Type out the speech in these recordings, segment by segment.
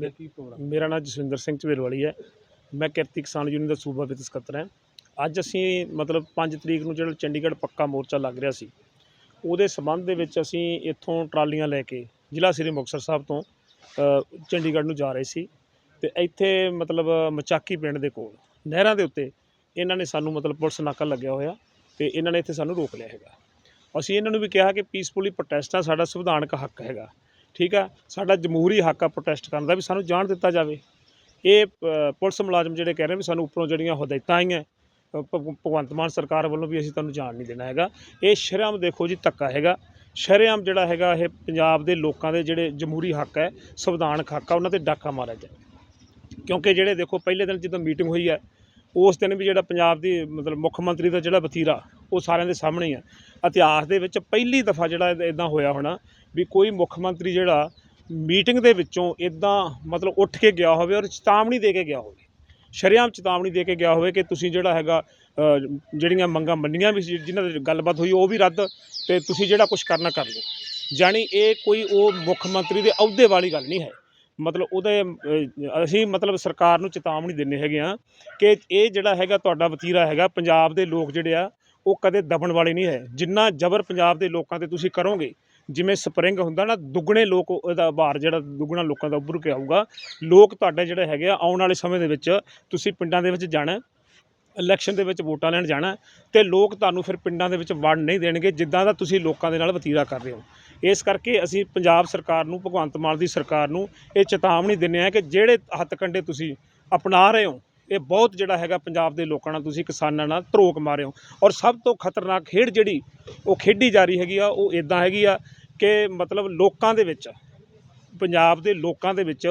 ਕੀ programme ਮੇਰਾ ਨਾਮ ਜਸਵਿੰਦਰ ਸਿੰਘ ਝਵੇਲਵਾਲੀ ਹੈ। ਮੈਂ ਕਿਰਤੀ ਕਿਸਾਨ ਯੂਨੀਅਨ ਦਾ ਸੂਬਾ ਵਿੱਤ ਸਕੱਤਰ ਹਾਂ। ਅੱਜ ਅਸੀਂ ਮਤਲਬ 5 ਤਰੀਕ ਨੂੰ ਜਿਹੜਾ ਚੰਡੀਗੜ੍ਹ ਪੱਕਾ ਮੋਰਚਾ ਲੱਗ ਰਿਹਾ ਸੀ ਉਹਦੇ ਸਬੰਧ ਦੇ ਵਿੱਚ ਅਸੀਂ ਇੱਥੋਂ ਟਰਾਲੀਆਂ ਲੈ ਕੇ ਜ਼ਿਲ੍ਹਾ ਸ੍ਰੀ ਮੁਕਤਸਰ ਸਾਹਿਬ ਤੋਂ ਚੰਡੀਗੜ੍ਹ ਨੂੰ ਜਾ ਰਹੇ ਸੀ ਤੇ ਇੱਥੇ ਮਤਲਬ ਮਚਾਕੀ ਪਿੰਡ ਦੇ ਕੋਲ ਨਹਿਰਾਂ ਦੇ ਉੱਤੇ ਇਹਨਾਂ ਨੇ ਸਾਨੂੰ ਮਤਲਬ ਪੁਲਿਸ ਨਾਕਾ ਲੱਗਿਆ ਹੋਇਆ ਤੇ ਇਹਨਾਂ ਨੇ ਇੱਥੇ ਸਾਨੂੰ ਰੋਕ ਲਿਆ ਹੈਗਾ। ਅਸੀਂ ਇਹਨਾਂ ਨੂੰ ਵੀ ਕਿਹਾ ਕਿ ਪੀਸਫੁਲੀ ਪ੍ਰੋਟੈਸਟ ਆ ਸਾਡਾ ਸੰਵਿਧਾਨਕ ਹੱਕ ਹੈਗਾ। ਠੀਕ ਆ? ਸਾਡਾ ਜਮਹੂਰੀ ਹੱਕ ਆ ਪ੍ਰੋਟੈਸਟ ਕਰਨ ਦਾ ਵੀ ਸਾਨੂੰ ਜਾਣ ਦਿੱਤਾ ਜਾਵੇ। ਇਹ ਅ, ਪੁਲਿਸ ਮੁਲਾਜ਼ਮ ਜਿਹੜੇ ਕਹਿ ਰਹੇ ਵੀ ਸਾਨੂੰ ਉੱਪਰੋਂ ਜਿਹੜੀਆਂ ਹਦਾਇਤਾਂ ਆਈਆਂ ਭ- ਭਗਵੰਤ ਮਾਨ ਸਰਕਾਰ ਵੱਲੋਂ ਵੀ ਅਸੀਂ ਤੁਹਾਨੂੰ ਜਾਣ ਨਹੀਂ ਦੇਣਾ ਹੈਗਾ। ਇਹ ਸ਼ਰਮ ਦੇਖੋ ਜੀ ਧੱਕਾ ਹੈਗਾ। ਸ਼ਰੇਆਮ ਜਿਹੜਾ ਹੈਗਾ ਇਹ ਪੰਜਾਬ ਦੇ ਲੋਕਾਂ ਦੇ ਜਿਹੜੇ ਜਮਹੂਰੀ ਹੱਕ ਹੈ ਸੰਵਿਧਾਨਕ ਹੱਕ ਆ ਉਹਨਾਂ ਤੇ ਡਾਕਾ ਮਾਰਿਆ ਜਾਏ। ਕਿਉਂਕਿ ਜਿਹੜੇ ਦੇਖੋ ਪਹਿਲੇ ਦਿਨ ਜਦੋਂ ਮੀਟਿੰਗ ਹੋਈ ਹੈ ਉਸ ਦਿਨ ਵੀ ਜਿਹੜਾ ਪੰਜਾਬ ਦੀ ਮਤਲਬ ਮੁੱਖ ਮੰਤਰੀ ਦਾ ਜਿਹੜਾ ਵਤੀਰਾ ਉਹ ਸਾਰਿਆਂ ਦੇ ਸਾਹਮਣੇ ਆ। ਇਤਿਹਾਸ ਦੇ ਵਿੱਚ ਪਹਿਲੀ ਦਫਾ ਜਿਹੜਾ ਇਦਾਂ ਹੋਇਆ ਹੋਣਾ ਵੀ ਕੋਈ ਮੁੱਖ ਮੰਤਰੀ ਜਿਹੜਾ ਮੀਟਿੰਗ ਦੇ ਵਿੱਚੋਂ ਇਦਾਂ ਮਤਲਬ ਉੱਠ ਕੇ ਗਿਆ ਹੋਵੇ ਔਰ ਚੇਤਾਵਨੀ ਦੇ ਕੇ ਗਿਆ ਹੋਵੇ, ਸ਼ਰੇਆਮ ਚੇਤਾਵਨੀ ਦੇ ਕੇ ਗਿਆ ਹੋਵੇ ਕਿ ਤੁਸੀਂ ਜਿਹੜਾ ਹੈਗਾ ਜਿਹੜੀਆਂ ਮੰਗਾਂ ਮੰਨੀਆਂ ਵੀ ਸੀ, ਜਿਨ੍ਹਾਂ ਦੀ ਗੱਲਬਾਤ ਹੋਈ ਉਹ ਵੀ ਰੱਦ ਤੇ ਤੁਸੀਂ ਜਿਹੜਾ ਕੁਝ ਕਰਨਾ ਕਰ ਲਓ। ਜਾਣੀ ਇਹ ਕੋਈ ਉਹ ਮੁੱਖ ਮੰਤਰੀ ਦੇ ਅਹੁਦੇ ਵਾਲੀ ਗੱਲ ਨਹੀਂ ਹੈ। ਮਤਲਬ ਉਹਦੇ ਅਸੀਂ ਮਤਲਬ ਸਰਕਾਰ ਨੂੰ ਚੇਤਾਵਨੀ ਦਿੰਦੇ ਹੈਗੇ ਆ ਕਿ ਇਹ ਜਿਹੜਾ ਹੈਗਾ ਤੁਹਾਡਾ ਵਤੀਰਾ ਹੈਗਾ, ਪੰਜਾਬ ਦੇ ਲੋਕ ਜਿਹੜੇ ਆ, ਉਹ ਕਦੇ ਦਬਣ ਵਾਲੇ ਨਹੀਂ ਹੈ। ਜਿੰਨਾ ਜ਼ਬਰ ਪੰਜਾਬ ਦੇ ਲੋਕਾਂ ਤੇ ਤੁਸੀਂ ਕਰੋਗੇ ਜਿਵੇਂ ਸਪਰਿੰਗ ਹੁੰਦਾ ਨਾ, ਦੁੱਗਣੇ ਲੋਕ ਉਹਦਾ ਭਾਰ ਜਿਹੜਾ ਦੁੱਗਣਾ ਲੋਕਾਂ ਦਾ ਉੱਭਰ ਕੇ ਆਊਗਾ। ਲੋਕ ਤੁਹਾਡੇ ਜਿਹੜੇ ਹੈਗੇ ਆ, ਆਉਣ ਵਾਲੇ ਸਮੇਂ ਦੇ ਵਿੱਚ ਤੁਸੀਂ ਪਿੰਡਾਂ ਦੇ ਵਿੱਚ ਜਾਣਾ ਇਲੈਕਸ਼ਨ ਦੇ ਵਿੱਚ ਵੋਟਾਂ ਲੈਣ ਜਾਣਾ ਤੇ ਲੋਕ ਤੁਹਾਨੂੰ ਫਿਰ ਪਿੰਡਾਂ ਦੇ ਵਿੱਚ ਵੜ ਨਹੀਂ ਦੇਣਗੇ, ਜਿੱਦਾਂ ਦਾ ਤੁਸੀਂ ਲੋਕਾਂ ਦੇ ਨਾਲ ਵਤੀਰਾ ਕਰ ਰਹੇ ਹੋ। ਇਸ ਕਰਕੇ ਅਸੀਂ ਪੰਜਾਬ ਸਰਕਾਰ ਨੂੰ, ਭਗਵੰਤ ਮਾਨ ਦੀ ਸਰਕਾਰ ਨੂੰ ਇਹ ਚੇਤਾਵਨੀ ਦਿੰਦੇ ਆ ਕਿ ਜਿਹੜੇ ਹੱਥਕੰਡੇ ਤੁਸੀਂ ਅਪਣਾ ਰਹੇ ਹੋ, ਇਹ ਬਹੁਤ ਜਿਹੜਾ ਹੈਗਾ ਪੰਜਾਬ ਦੇ ਲੋਕਾਂ ਨਾਲ ਤੁਸੀਂ ਕਿਸਾਨਾਂ ਨਾਲ ਧਰੋਕ ਮਾਰਿਓ ਔਰ ਸਭ ਤੋਂ ਖਤਰਨਾਕ ਖੇਡ ਜਿਹੜੀ ਉਹ ਖੇਡੀ ਜਾ ਰਹੀ ਹੈਗੀ ਆ, ਉਹ ਇਦਾਂ ਹੈਗੀ ਆ ਕਿ ਮਤਲਬ ਲੋਕਾਂ ਦੇ ਵਿੱਚ, ਪੰਜਾਬ ਦੇ ਲੋਕਾਂ ਦੇ ਵਿੱਚ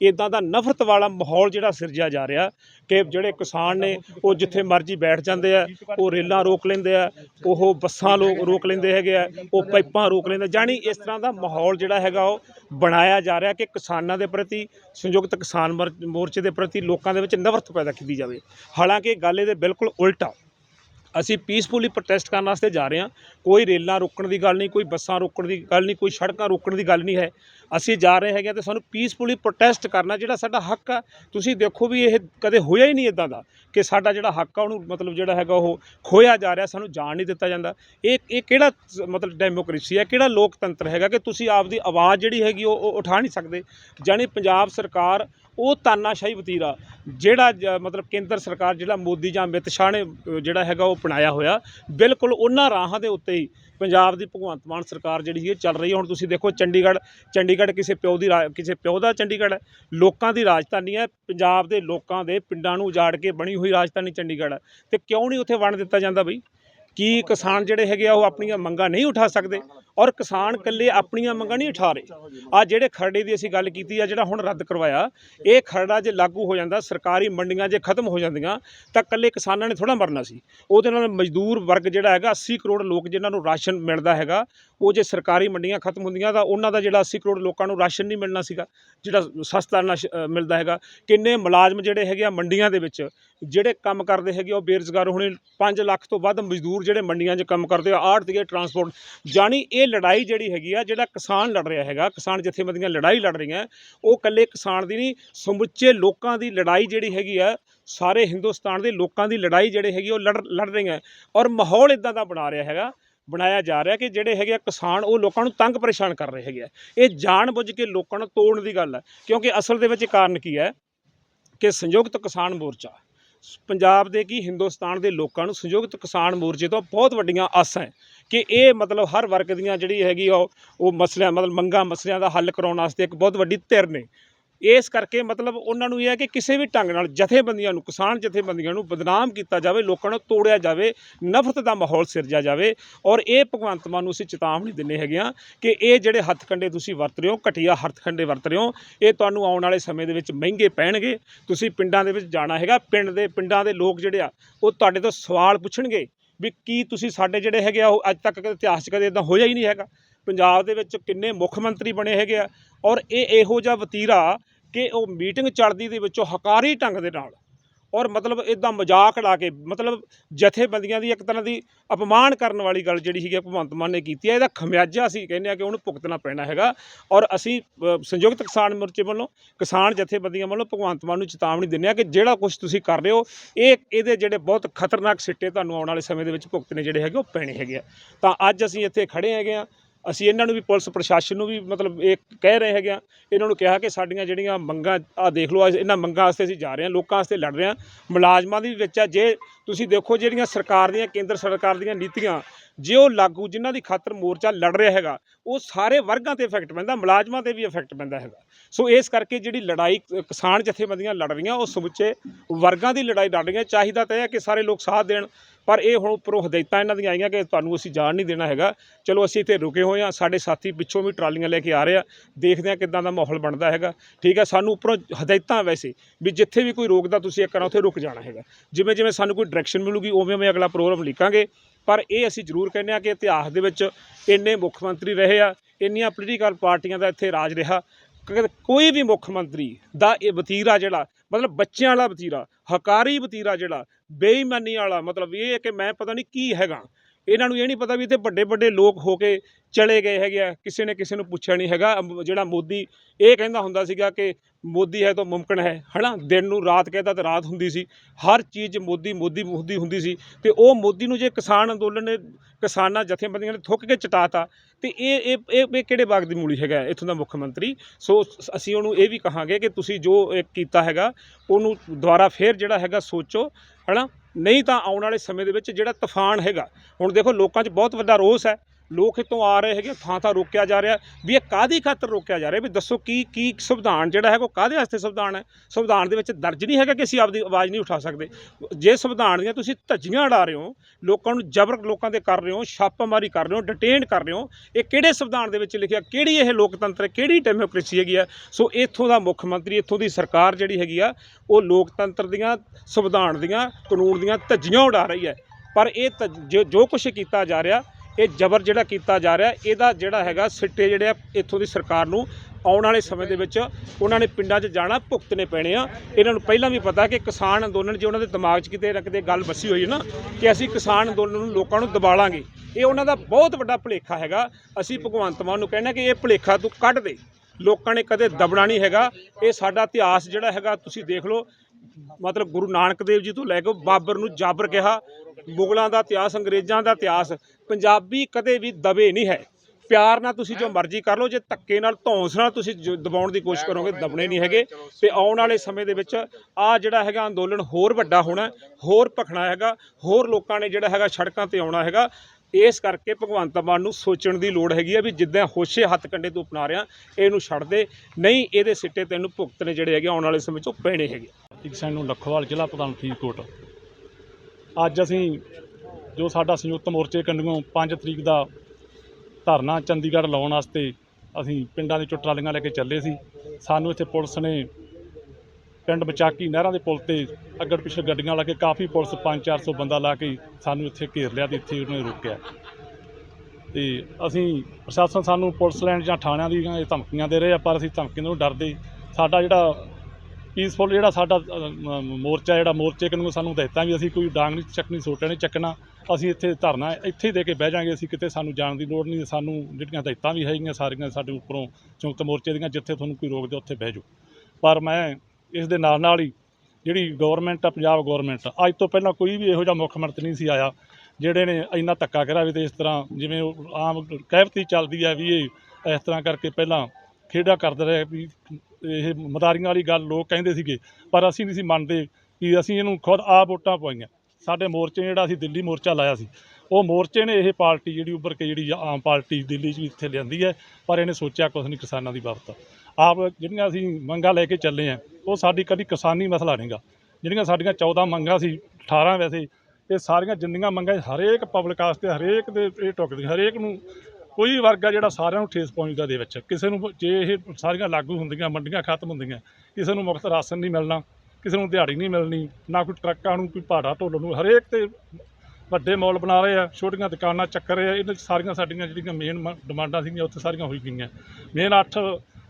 ਇਦਾਂ ਦਾ ਨਫ਼ਰਤ ਵਾਲਾ ਮਾਹੌਲ ਜਿਹੜਾ ਸਿਰਜਿਆ ਜਾ ਰਿਹਾ ਕਿ ਜਿਹੜੇ ਕਿਸਾਨ ਨੇ, ਉਹ ਜਿੱਥੇ ਮਰਜ਼ੀ ਬੈਠ ਜਾਂਦੇ ਆ, ਉਹ ਰੇਲਾਂ ਰੋਕ ਲੈਂਦੇ ਆ, ਉਹ ਬੱਸਾਂ ਲੋਕ ਰੋਕ ਲੈਂਦੇ ਹੈਗੇ ਆ, ਉਹ ਪਾਈਪਾਂ ਰੋਕ ਲੈਂਦੇ ਜਾਣੀ ਇਸ ਤਰ੍ਹਾਂ ਦਾ ਮਾਹੌਲ ਜਿਹੜਾ ਹੈਗਾ ਉਹ ਬਣਾਇਆ ਜਾ ਰਿਹਾ ਕਿ ਕਿਸਾਨਾਂ ਦੇ ਪ੍ਰਤੀ, ਸੰਯੁਕਤ ਕਿਸਾਨ ਮਰ- ਮੋਰਚੇ ਦੇ ਪ੍ਰਤੀ ਲੋਕਾਂ ਦੇ ਵਿੱਚ ਨਫ਼ਰਤ ਪੈਦਾ ਕੀਤੀ ਜਾਵੇ। ਹਾਲਾਂਕਿ ਗੱਲ ਇਹਦੇ ਬਿਲਕੁਲ ਉਲਟਾ ਅਸੀਂ ਪੀਸਫੁਲੀ ਪ੍ਰੋਟੈਸਟ ਕਰਨ ਵਾਸਤੇ ਜਾ ਰਹੇ ਹਾਂ। ਕੋਈ ਰੇਲਾਂ ਰੋਕਣ ਦੀ ਗੱਲ ਨਹੀਂ, ਕੋਈ ਬੱਸਾਂ ਰੋਕਣ ਦੀ ਗੱਲ ਨਹੀਂ, ਕੋਈ ਸੜਕਾਂ ਰੋਕਣ ਦੀ ਗੱਲ ਨਹੀਂ ਹੈ। ਅਸੀਂ ਜਾ ਰਹੇ ਹੈਗੇ ਤੇ ਸਾਨੂੰ ਪੀਸਫੁਲੀ ਪ੍ਰੋਟੈਸਟ ਕਰਨਾ ਜਿਹੜਾ ਸਾਡਾ ਹੱਕ ਆ। ਤੁਸੀਂ ਦੇਖੋ ਵੀ ਇਹ ਕਦੇ ਹੋਇਆ ਹੀ ਨਹੀਂ ਇਦਾਂ ਦਾ ਕਿ ਸਾਡਾ ਜਿਹੜਾ ਹੱਕ ਆ, ਉਹਨੂੰ ਮਤਲਬ ਜਿਹੜਾ ਹੈਗਾ ਉਹ ਖੋਇਆ ਜਾ ਰਿਹਾ, ਸਾਨੂੰ ਜਾਣ ਨਹੀਂ ਦਿੱਤਾ ਜਾਂਦਾ। ਇਹ ਇਹ ਕਿਹੜਾ ਸ- ਮਤਲਬ ਡੈਮੋਕ੍ਰੇਸੀ ਹੈ? ਕਿਹੜਾ ਲੋਕਤੰਤਰ ਹੈਗਾ ਕਿ ਤੁਸੀਂ ਆਪਦੀ ਆਵਾਜ਼ ਜਿਹੜੀ ਹੈਗੀ ਉਹ ਉਹ ਉਠਾ ਨਹੀਂ ਸਕਦੇ? ਜਾਣੀ ਪੰਜਾਬ ਸਰਕਾਰ ਉਹ ਤਾਨਾਸ਼ਾਹੀ ਵਤੀਰਾ, ਜਿਹੜਾ ਜ- ਮਤਲਬ ਕੇਂਦਰ ਸਰਕਾਰ, ਜਿਹੜਾ ਮੋਦੀ ਜਾਂ ਅਮਿਤ ਸ਼ਾਹ ਨੇ ਜਿਹੜਾ ਹੈਗਾ ਉਹ ਅਪਣਾਇਆ ਹੋਇਆ, ਬਿਲਕੁਲ ਉਹਨਾਂ ਰਾਹਾਂ ਦੇ ਉੱਤੇ ਹੀ ਪੰਜਾਬ ਦੀ ਭਗਵੰਤ ਮਾਨ ਸਰਕਾਰ ਜਿਹੜੀ ਹੈ ਚੱਲ ਰਹੀ ਹੈ। ਹੁਣ ਤੁਸੀਂ ਦੇਖੋ ਚੰਡੀਗੜ੍ਹ ਚੰਡੀਗੜ੍ਹ ਕਿਸੇ ਪਿਓ ਦੀ ਰਾ- ਕਿਸੇ ਪਿਓ ਦਾ ਚੰਡੀਗੜ੍ਹ ਹੈ, ਲੋਕਾਂ ਦੀ ਰਾਜਧਾਨੀ ਹੈ, ਪੰਜਾਬ ਦੇ ਲੋਕਾਂ ਦੇ ਪਿੰਡਾਂ ਨੂੰ ਉਜਾੜ ਕੇ ਬਣੀ ਹੋਈ ਰਾਜਧਾਨੀ ਚੰਡੀਗੜ੍ਹ ਹੈ। ਤੇ ਕਿਉਂ ਨਹੀਂ ਉੱਥੇ ਵੰਡ ਦਿੱਤਾ ਜਾਂਦਾ ਬਈ? ਕੀ ਕਿਸਾਨ ਜਿਹੜੇ ਹੈਗੇ ਆ, ਉਹ ਆਪਣੀਆਂ ਮੰਗਾਂ ਨਹੀਂ ਉਠਾ ਸਕਦੇ? ਔਰ ਕਿਸਾਨ ਇਕੱਲੇ ਆਪਣੀਆਂ ਮੰਗਾਂ ਨਹੀਂ ਉਠਾ ਰਹੇ। ਆ ਜਿਹੜੇ ਖਰੜੇ ਦੀ ਅਸੀਂ ਗੱਲ ਕੀਤੀ ਆ ਜਿਹੜਾ ਹੁਣ ਰੱਦ ਕਰਵਾਇਆ ਇਹ ਖਰੜਾ ਜੇ ਲਾਗੂ ਹੋ ਜਾਂਦਾ ਸਰਕਾਰੀ ਮੰਡੀਆਂ ਜੇ ਖਤਮ ਹੋ ਜਾਂਦੀਆਂ ਤਾਂ ਇਕੱਲੇ ਕਿਸਾਨਾਂ ਨੇ ਥੋੜਾ ਮਰਨਾ ਸੀ। ਉਹਦੇ ਨਾਲ ਮਜ਼ਦੂਰ ਵਰਗ ਜਿਹੜਾ ਹੈਗਾ 80 ਕਰੋੜ ਲੋਕ ਜਿਨ੍ਹਾਂ ਨੂੰ ਰਾਸ਼ਨ ਮਿਲਦਾ ਹੈਗਾ ਉਹ ਜੇ ਸਰਕਾਰੀ ਮੰਡੀਆਂ ਖਤਮ ਹੁੰਦੀਆਂ ਤਾਂ ਉਹਨਾਂ ਦਾ ਜਿਹੜਾ 80 ਕਰੋੜ ਲੋਕਾਂ ਨੂੰ ਰਾਸ਼ਨ ਨਹੀਂ ਮਿਲਣਾ ਸੀਗਾ ਜਿਹੜਾ ਸਸਤਾ ਨਸ਼- ਮਿਲਦਾ ਹੈਗਾ। ਕਿੰਨੇ ਮੁਲਾਜ਼ਮ ਜਿਹੜੇ ਹੈਗੇ ਆ ਮੰਡੀਆਂ ਦੇ ਵਿੱਚ ਜਿਹੜੇ ਕੰਮ ਕਰਦੇ ਹੈਗੇ ਆ, ਉਹ ਬੇਰੁਜ਼ਗਾਰ ਹੋਣੇ 5 ਲੱਖ ਤੋਂ ਵੱਧ ਮਜ਼ਦੂਰ ਜਿਹੜੇ ਮੰਡੀਆਂ 'ਚ ਕੰਮ ਕਰਦੇ ਆ ਆੜਤੀਏ ਟਰਾਂਸਪੋਰਟ ਜਾਣੀ ਇਹ ਲੜਾਈ ਜਿਹੜੀ ਹੈਗੀ ਆ, ਜਿਹੜਾ ਕਿਸਾਨ ਲੜ ਰਿਹਾ ਹੈਗਾ, ਕਿਸਾਨ ਜਥੇਬੰਦੀਆਂ ਲੜਾਈ ਲੜ ਰਹੀਆਂ, ਉਹ ਇਕੱਲੇ ਕਿਸਾਨ ਦੀ ਨਹੀਂ, ਸਮੁੱਚੇ ਲੋਕਾਂ ਦੀ ਲੜਾਈ ਜਿਹੜੀ ਹੈਗੀ ਆ, ਸਾਰੇ ਹਿੰਦੁਸਤਾਨ ਦੇ ਲੋਕਾਂ ਦੀ ਲੜਾਈ ਜਿਹੜੇ ਹੈਗੀ, ਉਹ ਲੜ ਲੜ ਰਹੀਆਂ। ਔਰ ਮਾਹੌਲ ਇਦਾਂ ਦਾ ਬਣਾ ਰਿਹਾ ਹੈਗਾ, ਬਣਾਇਆ ਜਾ ਰਿਹਾ ਕਿ ਜਿਹੜੇ ਹੈਗੇ ਆ ਕਿਸਾਨ, ਉਹ ਲੋਕਾਂ ਨੂੰ ਤੰਗ ਪਰੇਸ਼ਾਨ ਕਰ ਰਹੇ ਹੈਗੇ ਆ। ਇਹ ਜਾਣ ਬੁੱਝ ਕੇ ਲੋਕਾਂ ਨੂੰ ਤੋੜਨ ਦੀ ਗੱਲ ਹੈ ਕਿਉਂਕਿ ਅਸਲ ਦੇ ਵਿੱਚ ਕਾਰਨ ਕੀ ਹੈ ਕਿ ਸੰਯੁਕਤ ਕਿਸਾਨ ਮੋਰਚਾ ਪੰਜਾਬ ਦੇ ਕੀ ਹਿੰਦੁਸਤਾਨ ਦੇ ਲੋਕਾਂ ਨੂੰ ਸੰਯੁਕਤ ਕਿਸਾਨ ਮੋਰਚੇ ਤੋਂ ਬਹੁਤ ਵੱਡੀਆਂ ਆਸਾਂ ਹੈ ਕਿ ਇਹ ਮਤਲਬ ਹਰ ਵਰਗ ਦੀਆਂ ਜਿਹੜੀ ਹੈਗੀ ਆ ਉਹ ਉਹ ਮਸਲਿਆਂ, ਮਤਲਬ ਮੰਗਾਂ ਮਸਲਿਆਂ ਦਾ ਹੱਲ ਕਰਾਉਣ ਵਾਸਤੇ ਇੱਕ ਬਹੁਤ ਵੱਡੀ ਧਿਰ ਨੇ। ਇਸ ਕਰਕੇ ਮਤਲਬ ਉਹਨਾਂ ਨੂੰ ਇਹ ਹੈ ਕਿ ਕਿਸੇ ਵੀ ਢੰਗ ਨਾਲ ਜਥੇਬੰਦੀਆਂ ਨੂੰ, ਕਿਸਾਨ ਜਥੇਬੰਦੀਆਂ ਨੂੰ ਬਦਨਾਮ ਕੀਤਾ ਜਾਵੇ, ਲੋਕਾਂ ਨੂੰ ਤੋੜਿਆ ਜਾਵੇ, ਨਫ਼ਰਤ ਦਾ ਮਾਹੌਲ ਸਿਰਜਿਆ ਜਾਵੇ ਔਰ ਇਹ ਭਗਵੰਤ ਮਾਨ ਨੂੰ ਅਸੀਂ ਚੇਤਾਵਨੀ ਦਿੰਦੇ ਹੈਗੇ ਆ ਕਿ ਇਹ ਜਿਹੜੇ ਹੱਥਕੰਡੇ ਤੁਸੀਂ ਵਰਤ ਰਹੇ ਹੋ, ਘਟੀਆ ਹੱਥਕੰਡੇ ਵਰਤ ਰਹੇ ਹੋ, ਇਹ ਤੁਹਾਨੂੰ ਆਉਣ ਵਾਲੇ ਸਮੇਂ ਦੇ ਵਿੱਚ ਮਹਿੰਗੇ ਪੈਣਗੇ। ਤੁਸੀਂ ਪਿੰਡਾਂ ਦੇ ਵਿੱਚ ਜਾਣਾ ਹੈਗਾ, ਪਿੰਡ ਦੇ, ਪਿੰਡਾਂ ਦੇ ਲੋਕ ਜਿਹੜੇ ਆ, ਉਹ ਤੁਹਾਡੇ ਤੋਂ ਸਵਾਲ ਪੁੱਛਣਗੇ ਵੀ ਕੀ ਤੁਸੀਂ ਸਾਡੇ ਜਿਹੜੇ ਹੈਗੇ ਆ, ਉਹ ਅੱਜ ਤੱਕ ਕਦੇ ਇਤਿਹਾਸ 'ਚ ਕਦੇ ਇਦਾਂ ਹੋਇਆ ਹੀ ਨਹੀਂ ਹੈਗਾ। ਪੰਜਾਬ ਦੇ ਵਿੱਚ ਕਿੰਨੇ ਮੁੱਖ ਮੰਤਰੀ ਬਣੇ ਹੈਗੇ ਆ ਔਰ ਇਹ ਇਹੋ ਜਿਹਾ ਵਤੀਰਾ ਕਿ ਉਹ ਮੀਟਿੰਗ ਚੱਲਦੀ ਦੇ ਵਿੱਚੋਂ ਹਕਾਰੀ ਢੰਗ ਦੇ ਨਾਲ ਔਰ ਮਤਲਬ ਇਦਾਂ ਮਜ਼ਾਕ ਉਡਾ ਕੇ, ਮਤਲਬ ਜਥੇਬੰਦੀਆਂ ਦੀ ਇੱਕ ਤਰ੍ਹਾਂ ਦੀ ਅਪਮਾਨ ਕਰਨ ਵਾਲੀ ਗੱਲ ਜਿਹੜੀ ਹੈਗੀ ਆ ਭਗਵੰਤ ਮਾਨ ਨੇ ਕੀਤੀ ਹੈ। ਇਹਦਾ ਖਮਿਆਜਾ ਅਸੀਂ ਕਹਿੰਦੇ ਆ ਕਿ ਉਹਨੂੰ ਭੁਗਤਣਾ ਪੈਣਾ ਹੈਗਾ ਔਰ ਅਸੀਂ ਸੰਯੁਕਤ ਕਿਸਾਨ ਮੋਰਚੇ ਵੱਲੋਂ, ਕਿਸਾਨ ਜਥੇਬੰਦੀਆਂ ਵੱਲੋਂ ਭਗਵੰਤ ਮਾਨ ਨੂੰ ਚੇਤਾਵਨੀ ਦਿੰਦੇ ਆ ਕਿ ਜਿਹੜਾ ਕੁਝ ਤੁਸੀਂ ਕਰ ਰਹੇ ਹੋ, ਇਹ ਇਹਦੇ ਜਿਹੜੇ ਬਹੁਤ ਖਤਰਨਾਕ ਸਿੱਟੇ ਤੁਹਾਨੂੰ ਆਉਣ ਵਾਲੇ ਸਮੇਂ ਦੇ ਵਿੱਚ ਭੁਗਤਣੇ ਜਿਹੜੇ ਹੈਗੇ, ਉਹ ਪੈਣੇ ਹੈਗੇ ਆ। ਤਾਂ ਅੱਜ ਅਸੀਂ ਇੱਥੇ ਖੜੇ ਹੈਗੇ ਆ ਅਸੀਂ ਇਹਨਾਂ ਨੂੰ ਵੀ ਪੁਲਿਸ ਪ੍ਰਸ਼ਾਸਨ ਨੂੰ ਵੀ ਮਤਲਬ ਇਹ ਕਹਿ ਰਹੇ ਹੈਗੇ ਆ, ਇਹਨਾਂ ਨੂੰ ਕਿਹਾ ਕਿ ਸਾਡੀਆਂ ਜਿਹੜੀਆਂ ਮੰਗਾਂ ਆ ਦੇਖ ਲਓ, ਅੱਜ ਇਹਨਾਂ ਮੰਗਾਂ ਵਾਸਤੇ ਅਸੀਂ ਜਾ ਰਹੇ ਹਾਂ, ਲੋਕਾਂ ਵਾਸਤੇ ਲੜ ਰਹੇ ਹਾਂ। ਮੁਲਾਜ਼ਮਾਂ ਦੀ ਵਿੱਚ ਆ, ਜੇ ਤੁਸੀਂ ਦੇਖੋ ਜਿਹੜੀਆਂ ਸਰਕਾਰ ਦੀਆਂ, ਕੇਂਦਰ ਸਰਕਾਰ ਦੀਆਂ ਨੀਤੀਆਂ, ਜੇ ਉਹ ਲਾਗੂ ਜਿਨ੍ਹਾਂ ਦੀ ਖਾਤਰ ਮੋਰਚਾ ਲੜ ਰਿਹਾ ਹੈਗਾ, ਉਹ ਸਾਰੇ ਵਰਗਾਂ ਤੇ ਇਫੈਕਟ ਪੈਂਦਾ, ਮੁਲਾਜ਼ਮਾਂ ਤੇ ਵੀ ਇਫੈਕਟ ਪੈਂਦਾ ਹੈਗਾ। ਸੋ ਇਸ ਕਰਕੇ ਜਿਹੜੀ ਲੜਾਈ ਕਿਸਾਨ ਜਥੇਬੰਦੀਆਂ ਲੜ ਰਹੀਆਂ, ਉਹ ਸਮੁੱਚੇ ਵਰਗਾਂ ਦੀ ਲੜਾਈ ਲੜ ਰਹੀਆਂ। ਚਾਹੀਦਾ ਤਾਂ ਇਹ ਹੈ ਕਿ ਸਾਰੇ ਲੋਕ ਸਾਥ ਦੇਣ ਪਰ ਇਹ ਹੁਣ ਉੱਪਰੋਂ ਹਦਾਇਤਾਂ ਇਹਨਾਂ ਦੀਆਂ ਆਈਆਂ ਕਿ ਤੁਹਾਨੂੰ ਅਸੀਂ ਜਾਣ ਨਹੀਂ ਦੇਣਾ ਹੈਗਾ। ਚਲੋ ਅਸੀਂ ਇੱਥੇ ਰੁਕੇ ਹੋਏ ਹਾਂ, ਸਾਡੇ ਸਾਥੀ ਪਿੱਛੋਂ ਵੀ ਟਰਾਲੀਆਂ ਲੈ ਕੇ ਆ ਰਹੇ ਆ, ਦੇਖਦੇ ਹਾਂ ਕਿੱਦਾਂ ਦਾ ਮਾਹੌਲ ਬਣਦਾ ਹੈਗਾ। ਠੀਕ ਹੈ, ਸਾਨੂੰ ਉੱਪਰੋਂ ਹਦਾਇਤਾਂ ਵੈਸੇ ਵੀ ਜਿੱਥੇ ਵੀ ਕੋਈ ਰੋਕਦਾ ਤੁਸੀਂ ਇੱਕ ਵਾਰ ਉੱਥੇ ਰੁਕ ਜਾਣਾ ਹੈਗਾ। ਜਿਵੇਂ ਜਿਵੇਂ ਸਾਨੂੰ ਕੋਈ ਡਾਇਰੈਕਸ਼ਨ ਮਿਲੂਗੀ ਉਵੇਂ ਉਵੇਂ ਅਗਲਾ ਪ੍ਰੋਗਰਾਮ ਲਿਖਾਂਗੇ। ਪਰ ਇਹ ਅਸੀਂ ਜ਼ਰੂਰ ਕਹਿੰਦੇ ਆ ਕਿ ਇਤਿਹਾਸ ਦੇ ਵਿੱਚ ਇੰਨੇ ਮੁੱਖ ਮੰਤਰੀ ਰਹੇ ਆ, ਇੰਨੀਆਂ ਪੋਲੀਟੀਕਲ ਪਾਰਟੀਆਂ ਦਾ ਇੱਥੇ ਰਾਜ ਰਿਹਾ ਕੋਈ ਵੀ ਮੁੱਖ ਮੰਤਰੀ ਦਾ ਇਹ ਵਤੀਰਾ ਜਿਹੜਾ, ਮਤਲਬ ਬੱਚਿਆਂ ਵਾਲਾ ਵਤੀਰਾ, ਹਕਾਰੀ ਵਤੀਰਾ ਜਿਹੜਾ, ਬੇਈਮਾਨੀ ਵਾਲਾ, ਮਤਲਬ ਇਹ ਹੈ ਕਿ ਮੈਂ ਪਤਾ ਨਹੀਂ ਕੀ ਹੈਗਾ। ਇਹਨਾਂ ਨੂੰ ਇਹ ਨਹੀਂ ਪਤਾ ਵੀ ਇੱਥੇ ਵੱਡੇ ਵੱਡੇ ਲੋਕ ਹੋ ਕੇ ਚਲੇ ਗਏ ਹੈਗੇ ਆ, ਕਿਸੇ ਨੇ ਕਿਸੇ ਨੂੰ ਪੁੱਛਿਆ ਨਹੀਂ ਹੈਗਾ। ਜਿਹੜਾ ਮੋਦੀ, ਇਹ ਕਹਿੰਦਾ ਹੁੰਦਾ ਸੀਗਾ ਕਿ ਮੋਦੀ ਹੈ ਤਾਂ ਮੁਮਕਿਨ ਹੈ। ਹਨਾ? ਦਿਨ ਨੂੰ ਰਾਤ ਕਹਿੰਦਾ ਤਾਂ ਰਾਤ ਹੁੰਦੀ ਸੀ। ਹਰ ਚੀਜ਼ ਮੋਦੀ ਮੋਦੀ ਮੋਦੀ ਹੁੰਦੀ ਸੀ। ਤੇ ਉਹ ਮੋਦੀ ਨੂੰ ਜੇ ਕਿਸਾਨ ਅੰਦੋਲਨ ਨੇ ਕਿਸਾਨਾਂ, ਜਥੇਬੰਦੀਆਂ ਨੇ ਥੁੱਕ ਕੇ ਚਟਾਤਾ, ਤੇ ਇਹ ਇਹ ਇਹ ਇਹ ਕਿਹੜੇ ਬਾਗ ਦੀ ਮੂਲੀ ਹੈਗਾ ਇੱਥੋਂ ਦਾ ਮੁੱਖ ਮੰਤਰੀ? ਸੋ, ਅਸੀਂ ਉਹਨੂੰ ਇਹ ਵੀ ਕਹਾਂਗੇ ਕਿ ਤੁਸੀਂ ਜੋ ਇਹ ਕੀਤਾ ਹੈਗਾ, ਉਹਨੂੰ ਦੁਬਾਰਾ ਫੇਰ ਜਿਹੜਾ ਹੈਗਾ ਸੋਚੋ। ਹਨਾ? ਨਹੀਂ ਤਾਂ ਆਉਣ ਵਾਲੇ ਸਮੇਂ ਦੇ ਵਿੱਚ ਜਿਹੜਾ ਤੂਫਾਨ ਹੈਗਾ, ਹੁਣ ਦੇਖੋ ਲੋਕਾਂ 'ਚ ਬਹੁਤ ਵੱਡਾ ਰੋਸ ਹੈ। ਲੋਕ ਇੱਥੋਂ ਆ ਰਹੇ ਹੈਗੇ, ਥਾਂ ਥਾਂ ਰੋਕਿਆ ਜਾ ਰਿਹਾ। ਵੀ ਇਹ ਕਾਦੀ ਖਾਤਰ ਰੋਕਿਆ ਜਾ ਰਿਹਾ? ਵੀ ਦੱਸੋ ਕੀ ਕੀ ਸੰਵਿਧਾਨ ਜਿਹੜਾ ਹੈਗਾ, ਉਹ ਕਾਦੇ ਵਾਸਤੇ ਸੰਵਿਧਾਨ ਹੈ? ਸੰਵਿਧਾਨ ਦੇ ਵਿੱਚ ਦਰਜ ਨਹੀਂ ਹੈਗਾ ਕਿ ਅਸੀਂ ਆਪਦੀ ਆਵਾਜ਼ ਨਹੀਂ ਉਠਾ ਸਕਦੇ। ਜੇ ਸੰਵਿਧਾਨ ਦੀਆਂ ਤੁਸੀਂ ਧੱਜੀਆਂ ਉਡਾ ਰਹੇ ਹੋ, ਲੋਕਾਂ ਨੂੰ ਜ਼ਬਰ ਲੋਕਾਂ ਦੇ ਕਰ ਰਹੇ ਹੋ, ਛਾਪਾਮਾਰੀ ਕਰ ਰਹੇ ਹੋ ਡਿਟੇਨ ਕਰ ਰਹੇ ਹੋ, ਇਹ ਕਿਹੜੇ ਸੰਵਿਧਾਨ ਦੇ ਵਿੱਚ ਲਿਖਿਆ? ਕਿਹੜੀ ਇਹ ਲੋਕਤੰਤਰ ਹੈ? ਕਿਹੜੀ ਡੈਮੋਕ੍ਰੇਸੀ ਹੈਗੀ ਆ? ਸੋ ਇੱਥੋਂ ਦਾ ਮੁੱਖ ਮੰਤਰੀ, ਇੱਥੋਂ ਦੀ ਸਰਕਾਰ ਜਿਹੜੀ ਹੈਗੀ ਆ, ਉਹ ਲੋਕਤੰਤਰ ਦੀਆਂ, ਸੰਵਿਧਾਨ ਦੀਆਂ, ਕਾਨੂੰਨ ਦੀਆਂ ਧੱਜੀਆਂ ਉਡਾ ਰਹੀ ਹੈ। ਪਰ ਇਹ ਧੱਜ- ਜੋ ਜੋ ਕੁਝ ਕੀਤਾ ਜਾ ਰਿਹਾ ਇਹ ਜ਼ਬਰ ਜਿਹੜਾ ਕੀਤਾ ਜਾ ਰਿਹਾ, ਇਹਦਾ ਜਿਹੜਾ ਹੈਗਾ ਸਿੱਟੇ ਜਿਹੜੇ ਆ, ਇੱਥੋਂ ਦੀ ਸਰਕਾਰ ਨੂੰ ਆਉਣ ਵਾਲੇ ਸਮੇਂ ਦੇ ਵਿੱਚ ਉਹਨਾਂ ਨੇ ਪਿੰਡਾਂ 'ਚ ਜਾਣਾ ਭੁਗਤਣੇ ਪੈਣੇ ਆ। ਇਹਨਾਂ ਨੂੰ ਪਹਿਲਾਂ ਵੀ ਪਤਾ ਕਿ ਕਿਸਾਨ ਅੰਦੋਲਨ ਜੇ ਉਹਨਾਂ ਦੇ ਦਿਮਾਗ 'ਚ ਕਿਤੇ ਨਾ ਕਿਤੇ ਗੱਲ ਵਸੀ ਹੋਈ ਹੈ ਨਾ, ਕਿ ਅਸੀਂ ਕਿਸਾਨ ਅੰਦੋਲਨ ਨੂੰ ਲੋਕਾਂ ਨੂੰ ਦਬਾਲਾਂਗੇ। ਇਹ ਉਹਨਾਂ ਦਾ ਬਹੁਤ ਵੱਡਾ ਭੁਲੇਖਾ ਹੈਗਾ। ਅਸੀਂ ਭਗਵੰਤ ਮਾਨ ਨੂੰ ਕਹਿੰਦੇ ਕਿ ਇਹ ਭੁਲੇਖਾ ਤੂੰ ਕੱਢ ਦੇ। ਲੋਕਾਂ ਨੇ ਕਦੇ ਦਬਣਾ ਨਹੀਂ ਹੈਗਾ। ਇਹ ਸਾਡਾ ਇਤਿਹਾਸ ਜਿਹੜਾ ਹੈਗਾ, ਤੁਸੀਂ ਦੇਖ ਲਓ। ਮਤਲਬ ਗੁਰੂ ਨਾਨਕ ਦੇਵ ਜੀ ਤੋਂ ਲੈ ਕੇ ਬਾਬਰ ਨੂੰ ਜਾਬਰ ਕਿਹਾ। ਮੁਗਲਾਂ ਦਾ ਇਤਿਹਾਸ, ਅੰਗਰੇਜ਼ਾਂ ਦਾ ਇਤਿਹਾਸ, ਪੰਜਾਬੀ ਕਦੇ ਵੀ ਦਬੇ ਨਹੀਂ ਹੈ। ਪਿਆਰ ਨਾਲ ਤੁਸੀਂ ਜੋ ਮਰਜ਼ੀ ਕਰ ਲਓ, ਜੇ ਧੱਕੇ ਨਾਲ, ਧੌਂਸ ਨਾਲ ਤੁਸੀਂ ਜੋ ਦਬਾਉਣ ਦੀ ਕੋਸ਼ਿਸ਼ ਕਰੋਗੇ, ਦਬਣੇ ਨਹੀਂ ਹੈਗੇ। ਤੇ ਆਉਣ ਵਾਲੇ ਸਮੇਂ ਦੇ ਵਿੱਚ ਆ ਜਿਹੜਾ ਹੈਗਾ ਅੰਦੋਲਨ ਹੋਰ ਵੱਡਾ ਹੋਣਾ, ਹੋਰ ਭਖਣਾ ਹੈਗਾ, ਹੋਰ ਲੋਕਾਂ ਨੇ ਜਿਹੜਾ ਹੈਗਾ ਸੜਕਾਂ ਤੇ ਆਉਣਾ ਹੈਗਾ, ਇਸ ਕਰਕੇ ਭਗਵੰਤ ਮਾਨ ਨੂੰ ਸੋਚਣ ਦੀ ਲੋੜ ਹੈਗੀ ਆ ਵੀ ਜਿੱਦਾਂ ਹੋਸ਼ੇ ਹੱਥ ਕੰਡੇ ਤੋਂ ਅਪਣਾ ਰਿਆ ਇਹਨੂੰ ਛੱਡ ਦੇ, ਨਹੀਂ ਇਹਦੇ ਸਿੱਟੇ ਤੈਨੂੰ ਭੁਗਤਣੇ ਜਿਹੜੇ ਹੈਗੇ ਆਉਣ ਵਾਲੇ ਸਮੇਂ 'ਚ ਉਹ ਪੈਣੇ ਹੈਗੇ ਇੱਕ ਸਾਨੂੰ ਲੱਖੋਵਾਲ ਜ਼ਿਲ੍ਹਾ ਪ੍ਰਧਾਨ ਫਰੀਦਕੋਟ। ਅੱਜ ਅਸੀਂ ਜੋ ਸਾਡਾ ਸੰਯੁਕਤ ਮੋਰਚੇ ਕੰਡੀਆਂ 5 ਤਰੀਕ ਦਾ ਧਰਨਾ ਚੰਡੀਗੜ੍ਹ ਲਾਉਣ ਵਾਸਤੇ ਅਸੀਂ ਪਿੰਡਾਂ ਦੇ ਚੋਂ ਟਰਾਲੀਆਂ ਲੈ ਕੇ ਚੱਲੇ ਸੀ। ਸਾਨੂੰ ਇੱਥੇ ਪੁਲਿਸ ਨੇ ਪਿੰਡ ਬਚਾਕੀ ਨਹਿਰਾਂ ਦੇ ਪੁਲ ਤੇ ਅੱਗੜ ਪਿੱਛੇ ਗੱਡੀਆਂ ਲਾ ਕੇ ਕਾਫੀ ਪੁਲਿਸ 5-400 ਬੰਦਾ ਲਾ ਕੇ ਸਾਨੂੰ ਇੱਥੇ ਘੇਰ ਲਿਆ ਤੇ ਇੱਥੇ ਉਹਨੇ ਰੋਕਿਆ। ਤੇ ਅਸੀਂ ਪ੍ਰਸ਼ਾਸਨ ਸਾਨੂੰ ਪੁਲਿਸ ਲੈਣ ਜਾਂ ਥਾਣਿਆਂ ਦੀਆਂ ਇਹ ਧਮਕੀਆਂ ਦੇ ਰਹੇ ਆ, ਪਰ ਅਸੀਂ ਧਮਕੀ ਤੋਂ ਡਰਦੇ। ਸਾਡਾ ਜਿਹੜਾ ਪੀਸਫੁਲ ਜਿਹੜਾ ਸਾਡਾ ਅ, ਮ- ਮੋਰਚਾ ਜਿਹੜਾ ਮੋਰਚੇ ਨੂੰ ਸਾਨੂੰ ਦਿੱਤਾ ਵੀ ਅਸੀਂ ਕੋਈ ਡਾਂਗ ਨਹੀਂ ਚੱਕਣੀ ਸੋਟਾ ਨਹੀਂ ਚੱਕਣਾ ਅਸੀਂ ਇੱਥੇ ਧਰਨਾ ਇੱਥੇ ਹੀ ਦੇ ਕੇ ਬਹਿ ਜਾਾਂਗੇ ਅਸੀਂ ਕਿਤੇ ਸਾਨੂੰ ਜਾਣ ਦੀ ਲੋੜ ਨਹੀਂ ਸਾਨੂੰ ਜਿਹੜੀਆਂ ਹਦਾਇਤਾਂ ਵੀ ਹੈਗੀਆਂ ਸਾਰੀਆਂ ਸਾਡੇ ਉੱਪਰੋਂ ਸੰਯੁਕਤ ਮੋਰਚੇ ਦੀਆਂ ਜਿੱਥੇ ਤੁਹਾਨੂੰ ਕੋਈ ਰੋਕਦੇ ਉੱਥੇ ਬਹਿ ਜਾਓ। ਪਰ ਮੈਂ ਇਸ ਦੇ ਨਾਲ ਨਾਲ ਹੀ ਜਿਹੜੀ ਗਵਰਨਮੈਂਟ ਆ ਪੰਜਾਬ ਗਵਰਨਮੈਂਟ ਅੱਜ ਤੋਂ ਪਹਿਲਾਂ ਕੋਈ ਵੀ ਇਹੋ ਜਿਹਾ ਮੁੱਖ ਮੰਤਰੀ ਨਹੀਂ ਸੀ ਆਇਆ ਜਿਹੜੇ ਨੇ ਇੰਨਾ ਧੱਕਾ ਕਰਿਆ ਵੀ ਤੇ ਇਸ ਤਰ੍ਹਾਂ ਜਿਵੇਂ ਉਹ ਆਮ ਕਹਿਵਤੀ ਚੱਲਦੀ ਆ ਵੀ ਇਹ ਇਸ ਤਰ੍ਹਾਂ ਕਰਕੇ ਪਹਿਲਾਂ ਖੇਡਾ ਕਰਦੇ ਰਹੇ ਵੀ ਇਹ ਮਦਾਰੀਆਂ ਵਾਲੀ ਗੱਲ ਲੋਕ ਕਹਿੰਦੇ ਸੀਗੇ, ਪਰ ਅਸੀਂ ਨਹੀਂ ਸੀ ਮੰਨਦੇ ਕਿ ਅਸੀਂ ਇਹਨੂੰ ਖੁਦ ਆਪ ਵੋਟਾਂ ਪਵਾਈਆਂ ਸਾਡੇ ਮੋਰਚੇ ਜਿਹੜਾ ਅਸੀਂ ਦਿੱਲੀ ਮੋਰਚਾ ਲਾਇਆ ਸੀ, ਉਹ ਮੋਰਚੇ ਨੇ ਇਹ ਪਾਰਟੀ ਜਿਹੜੀ ਉੱਭਰ ਕੇ ਜਿਹੜੀ ਆਮ ਪਾਰਟੀ ਦਿੱਲੀ 'ਚ ਵੀ ਇੱਥੇ ਲਿਆਂਦੀ ਹੈ, ਪਰ ਇਹਨੇ ਸੋਚਿਆ ਕੁਛ ਨਹੀਂ ਕਿਸਾਨਾਂ ਦੀ ਬਾਬਤ। ਆਪ ਜਿਹੜੀਆਂ ਅਸੀਂ ਮੰਗਾਂ ਲੈ ਕੇ ਚੱਲੇ ਆ ਉਹ ਸਾਡੀ ਕਦੀ ਕਿਸਾਨੀ ਮਸਲਾ ਨਹੀਂਗਾ। ਜਿਹੜੀਆਂ ਸਾਡੀਆਂ 14 ਮੰਗਾਂ ਸੀ 18 ਵੈਸੇ, ਇਹ ਸਾਰੀਆਂ ਜਿੰਨੀਆਂ ਮੰਗਾਂ ਹਰੇਕ ਪਬਲਿਕ ਵਾਸਤੇ ਹਰੇਕ ਦੇ ਇਹ ਟੁੱਕਦੀਆਂ, ਹਰੇਕ ਨੂੰ ਕੋਈ ਵਰਗ ਆ ਜਿਹੜਾ ਸਾਰਿਆਂ ਨੂੰ ਠੇਸ ਪਹੁੰਚਦਾ ਦੇ ਵਿੱਚ। ਕਿਸੇ ਨੂੰ ਜੇ ਇਹ ਸਾਰੀਆਂ ਲਾਗੂ ਹੁੰਦੀਆਂ, ਮੰਡੀਆਂ ਖਤਮ ਹੁੰਦੀਆਂ, ਕਿਸੇ ਨੂੰ ਮੁਫਤ ਰਾਸ਼ਨ ਨਹੀਂ ਮਿਲਣਾ, ਕਿਸੇ ਨੂੰ ਦਿਹਾੜੀ ਨਹੀਂ ਮਿਲਣੀ, ਨਾ ਕੋਈ ਟਰੱਕਾਂ ਨੂੰ, ਕੋਈ ਭਾੜਾ ਢੋਲ ਨੂੰ, ਹਰੇਕ ਤੇ ਵੱਡੇ ਮੌਲ ਬਣਾ ਰਹੇ ਆ, ਛੋਟੀਆਂ ਦੁਕਾਨਾਂ ਚੱਕਰ ਰਹੇ ਆ ਇਹਨਾਂ 'ਚ ਸਾਰੀਆਂ ਸਾਡੀਆਂ ਜਿਹੜੀਆਂ ਮੇਨ ਡਿਮਾਂਡਾਂ ਸੀਗੀਆਂ, ਉੱਥੇ ਸਾਰੀਆਂ ਹੋਈ ਗਈਆਂ। ਮੇਨ ਅੱਠ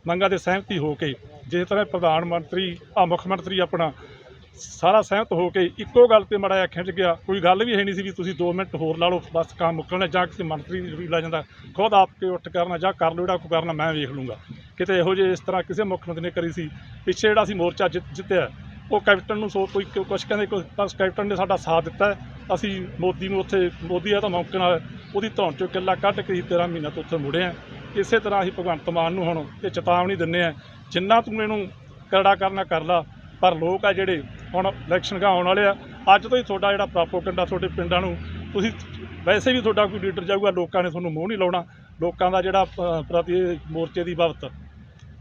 ਮੰਗਾਂ ਦੇ ਸਹਿਮਤੀ ਹੋ ਕੇ, ਜਿਸ ਤਰ੍ਹਾਂ ਪ੍ਰਧਾਨ ਮੰਤਰੀ ਆ ਮੁੱਖ ਮੰਤਰੀ ਆਪਣਾ ਸਾਰਾ ਸਹਿਮਤ ਹੋ ਕੇ ਇੱਕੋ ਗੱਲ ਤੇ ਮੜਾ 'ਚ ਗਿਆ। ਕੋਈ ਗੱਲ ਵੀ ਹੈ ਨਹੀਂ ਸੀ ਵੀ ਤੁਸੀਂ 2 ਮਿੰਟ ਹੋਰ ਲਾ ਲਓ, ਬਸ ਕੰਮ ਮੁੱਕਣਾ ਜਾਂ ਕਿਸੇ ਮੰਤਰੀ ਜ਼ਰੂਰੀ ਲਾ ਜਾਂਦਾ। ਖੁਦ ਆਪ ਕੇ ਉੱਠ ਕਰਨਾ ਜਾਂ ਕਰ ਲਓ, ਜਿਹੜਾ ਕੋਈ ਕਰਨਾ ਮੈਂ ਵੇਖ ਲੂੰਗਾ। ਕਿਤੇ ਇਹੋ ਜਿਹੇ ਇਸ ਤਰ੍ਹਾਂ ਕਿਸੇ ਮੁੱਖ ਮੰਤਰੀ ਨੇ ਕਰੀ ਸੀ। ਪਿੱਛੇ ਜਿਹੜਾ ਸੀ ਮੋਰਚਾ ਜਿੱਤ, ਜਿੱਤਿਆ, ਉਹ ਕੈਪਟਨ ਨੂੰ ਸੋ ਕੋਈ ਕੁਛ ਕਹਿੰਦੇ ਕੋਈ ਬਸ ਕੈਪਟਨ ਨੇ ਸਾਡਾ ਸਾਥ ਦਿੱਤਾ। ਅਸੀਂ ਮੋਦੀ ਨੂੰ ਉੱਥੇ, ਮੋਦੀ ਆ ਤਾਂ ਮੌਕੇ ਨਾਲ ਉਹਦੀ ਧੌਣ ਚੋਂ ਕਿੱਲਾ ਕੱਢ ਕੇ ਹੀ 13 ਮਹੀਨਾ ਤੋਂ ਉੱਥੇ ਮੁੜੇ ਆ ਇਸੇ ਤਰ੍ਹਾਂ ਅਸੀਂ ਭਗਵੰਤ ਮਾਨ ਨੂੰ ਹੁਣ ਇਹ ਚੇਤਾਵਨੀ ਦਿੰਨੇ ਆ ਜਿੰਨਾ ਤੂੰ ਇਹਨੂੰ ਕਰੜਾ ਕਰਨਾ ਕਰ ਲਾ, ਪਰ ਲੋਕ ਆ ਜਿਹੜੇ ਹੁਣ ਇਲੈਕਸ਼ਨ ਗਾ ਆਉਣ ਵਾਲੇ ਆ। ਅੱਜ ਤੋਂ ਹੀ ਤੁਹਾਡਾ ਜਿਹੜਾ ਪ੍ਰਾਪੋਗੰਡਾ ਤੁਹਾਡੇ ਪਿੰਡਾਂ ਨੂੰ ਤੁਸੀਂ ਵੈਸੇ ਵੀ ਤੁਹਾਡਾ ਕੋਈ ਲੀਡਰ ਜਾਊਗਾ, ਲੋਕਾਂ ਨੇ ਤੁਹਾਨੂੰ ਮੂੰਹ ਨਹੀਂ ਲਾਉਣਾ। ਲੋਕਾਂ ਦਾ ਜਿਹੜਾ ਪ੍ਰਤੀ ਮੋਰਚੇ ਦੀ ਬਾਬਤ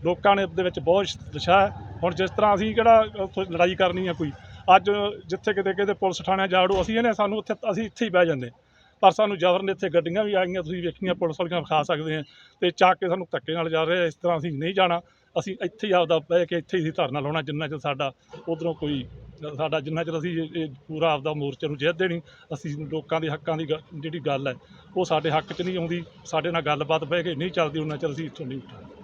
ਲੋਕਾਂ ਨੇ ਦੇ ਵਿੱਚ ਬਹੁਤ ਦਿਸ਼ਾ ਹੈ। ਹੁਣ ਜਿਸ ਤਰ੍ਹਾਂ ਅਸੀਂ ਕਿਹੜਾ ਲੜਾਈ ਕਰਨੀ ਆ ਕੋਈ, ਅੱਜ ਜਿੱਥੇ ਕਿਤੇ ਕਿਤੇ ਪੁਲਿਸ ਥਾਣੇ ਜਾੜੋ, ਅਸੀਂ ਇਹਨੇ ਸਾਨੂੰ ਉੱਥੇ, ਅਸੀਂ ਇੱਥੇ ਹੀ ਬਹਿ ਜਾਂਦੇ ਪਰ ਸਾਨੂੰ ਜਬਰ ਨੇ ਇੱਥੇ ਗੱਡੀਆਂ ਵੀ ਆਈਆਂ ਤੁਸੀਂ ਵੇਖੀਆਂ, ਪੁਲਿਸ ਵਾਲੀਆਂ ਵਿਖਾ ਸਕਦੇ ਆ। ਤੇ ਚੱਕ ਕੇ ਸਾਨੂੰ ਧੱਕੇ ਨਾਲ ਜਾ ਰਹੇ ਆ। ਇਸ ਤਰ੍ਹਾਂ ਅਸੀਂ ਨਹੀਂ ਜਾਣਾ। ਅਸੀਂ ਇੱਥੇ ਹੀ ਆਪਦਾ ਬਹਿ ਕੇ ਇੱਥੇ ਹੀ ਧਰਨਾ ਲਾਉਣਾ ਜਿੰਨਾ ਚਿਰ ਸਾਡਾ ਉਧਰੋਂ ਕੋਈ, ਸਾਡਾ ਜਿੰਨਾ ਚਿਰ ਅਸੀਂ ਇਹ- ਪੂਰਾ ਆਪਦਾ ਮੋਰਚੇ ਨੂੰ ਜਿੱਤਦੇ ਨਹੀਂ, ਅਸੀਂ ਲੋਕਾਂ ਦੇ ਹੱਕਾਂ ਦੀ ਗ- ਜਿਹੜੀ ਗੱਲ ਹੈ, ਉਹ ਸਾਡੇ ਹੱਕ 'ਚ ਨਹੀਂ ਆਉਂਦੀ, ਸਾਡੇ ਨਾਲ ਗੱਲਬਾਤ ਬਹਿ ਕੇ ਨਹੀਂ ਚੱਲਦੀ, ਉਹਨਾਂ ਚਿਰ ਅਸੀਂ ਇੱਥੋਂ ਨਹੀਂ ਉੱਠਾਂਗੇ।